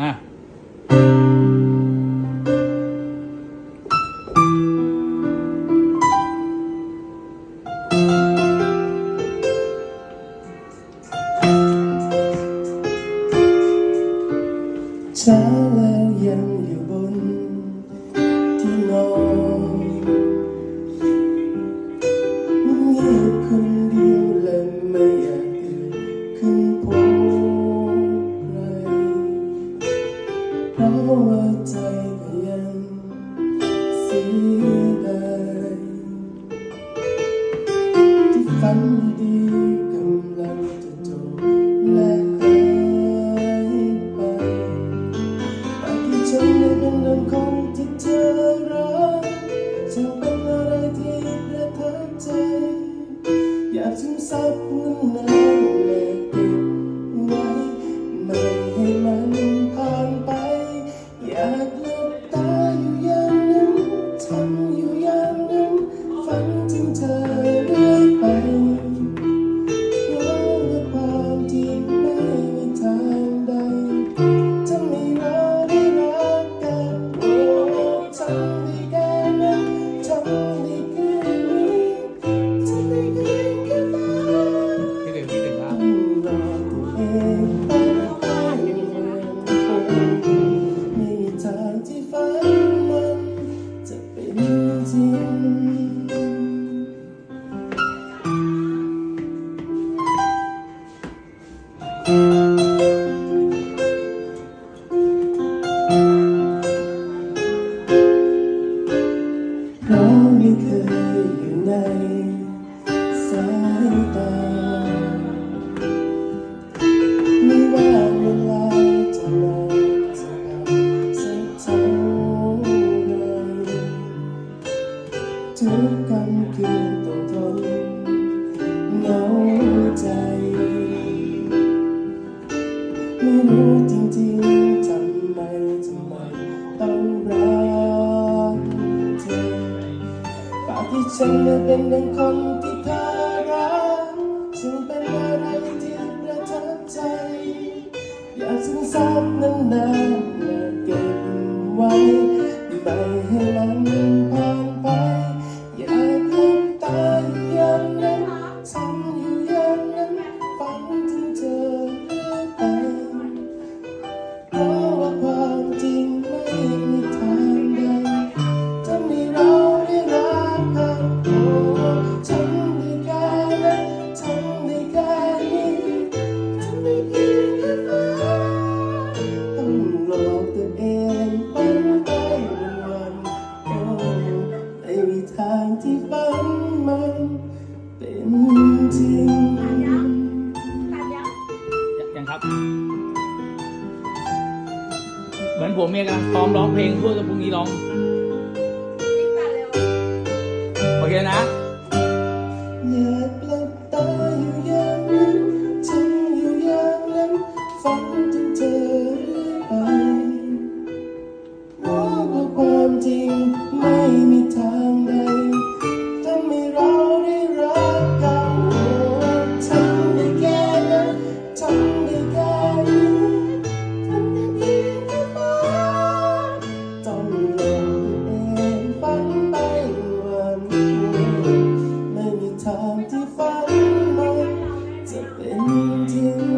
อะเช้าแล้วายตา ไม่ว่าเวลาจะนานจะนานสักเท่าไรทุกคำคืนต้องทนเหงาใจไม่รู้จริงๆทำไมทำไมต้องรักเธอปากที่ฉันได้เป็นดังคนที่เธอ ไม่ให้มันผ่านไปอยากหลับตาอยู่อย่างนั้นทำอยู่อย่างนั้นฝันถึงเธอเรื่อยไปเพราะว่าความจริงไม่มีทางใดจะมีเราได้รักกันโอ้ฉันได้แค่นั้นฉันได้แค่นี้ฉันได้แค่ ทางที่ฝันมันเป็นจริงยังครับ เหมือนผมเนี่ยกำลังซ้อมร้องเพลงเพื่อจะพรุ่งนี้ร้อง โอเคนะ to follow, depending